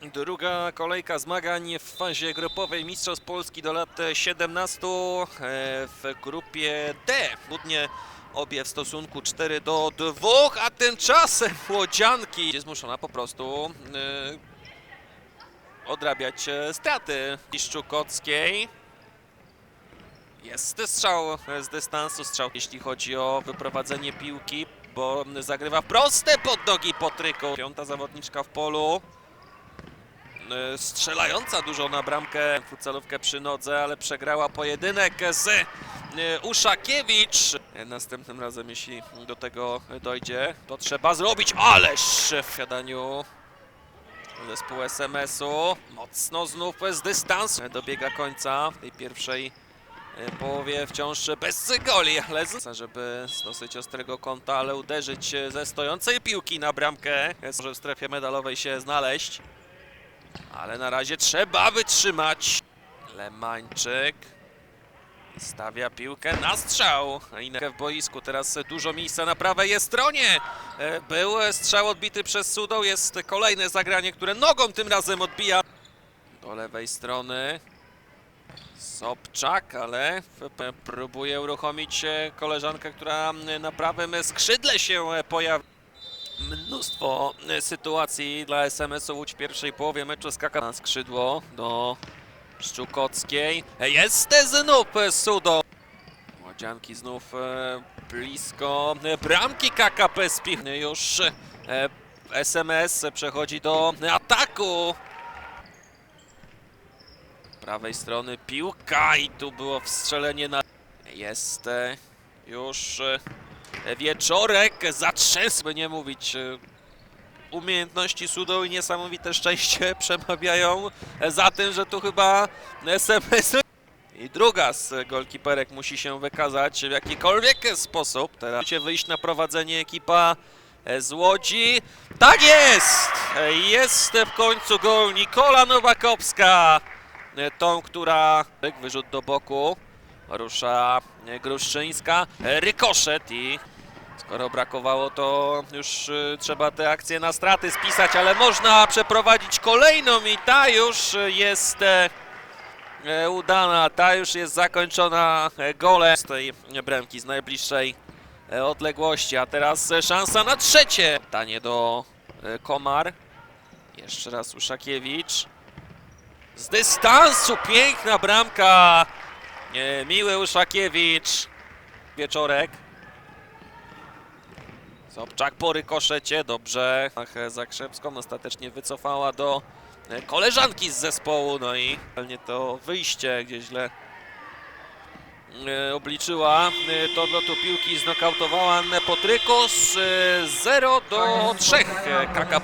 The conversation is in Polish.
Druga kolejka zmagań w fazie grupowej Mistrzostw Polski do lat 17 e, w grupie D. Budnie obie w stosunku 4 do 2, a tymczasem Łodzianki jest zmuszona po prostu e, odrabiać e, straty Szczukockiej. Jest strzał z dystansu, strzał jeśli chodzi o wyprowadzenie piłki, bo zagrywa proste pod nogi Potryku. Piąta zawodniczka w polu. E, strzelająca dużo na bramkę, futsalówkę przy nodze, ale przegrała pojedynek z e, Uszakiewicz. E, Następnym razem, jeśli do tego dojdzie, to trzeba zrobić, ależ w siadaniu zespół SMS-u. Mocno znów z dystansu dobiega końca tej pierwszej połowie wciąż bez goli, ale żeby z dosyć ostrego kąta, ale uderzyć ze stojącej piłki na bramkę. Może w strefie medalowej się znaleźć. Ale na razie trzeba wytrzymać. Lemańczyk stawia piłkę na strzał. Inek w boisku, teraz dużo miejsca na prawej stronie. E, Był strzał odbity przez Sudą, jest kolejne zagranie, które nogą tym razem odbija. Do lewej strony. Sobczak, ale próbuje uruchomić e, koleżankę, która na prawym skrzydle się e, pojawia. Mnóstwo e, sytuacji dla SMS-u Łódź w pierwszej połowie meczu skaka na skrzydło do Szczukockiej. E, Jest znów Sudo. Łodzianki znów e, blisko bramki KKP Spi. Już SMS przechodzi do ataku. Prawej strony piłka i tu było wstrzelenie na... Jest już wieczorek, zatrzęsł, by nie mówić. Umiejętności Sudo i niesamowite szczęście przemawiają za tym, że tu chyba SMS i druga z golkiperek musi się wykazać w jakikolwiek sposób. Teraz się wyjść na prowadzenie ekipa z Łodzi. Tak jest! Jest w końcu gol Nikola Nowakowska. Tą, która... Wyrzut do boku. Rusza Gruszczyńska. Rykoszet i Skoro brakowało, to już y, trzeba te akcje na straty spisać, ale można przeprowadzić kolejną i ta już jest e, e, udana, ta już jest zakończona e, golem z tej bramki z najbliższej e, odległości, a teraz e, szansa na trzecie. Pytanie do e, Komar. Jeszcze raz Uszakiewicz. Z dystansu piękna bramka. E, Miły Uszakiewicz. Wieczorek. Sobczak po rykoszecie, dobrze. Ach, Zakrzepską ostatecznie wycofała do e, koleżanki z zespołu, no i nie to wyjście gdzie źle e, obliczyła to lotu piłki, znokautowała Annę Potrykus 0 do 3 KKP.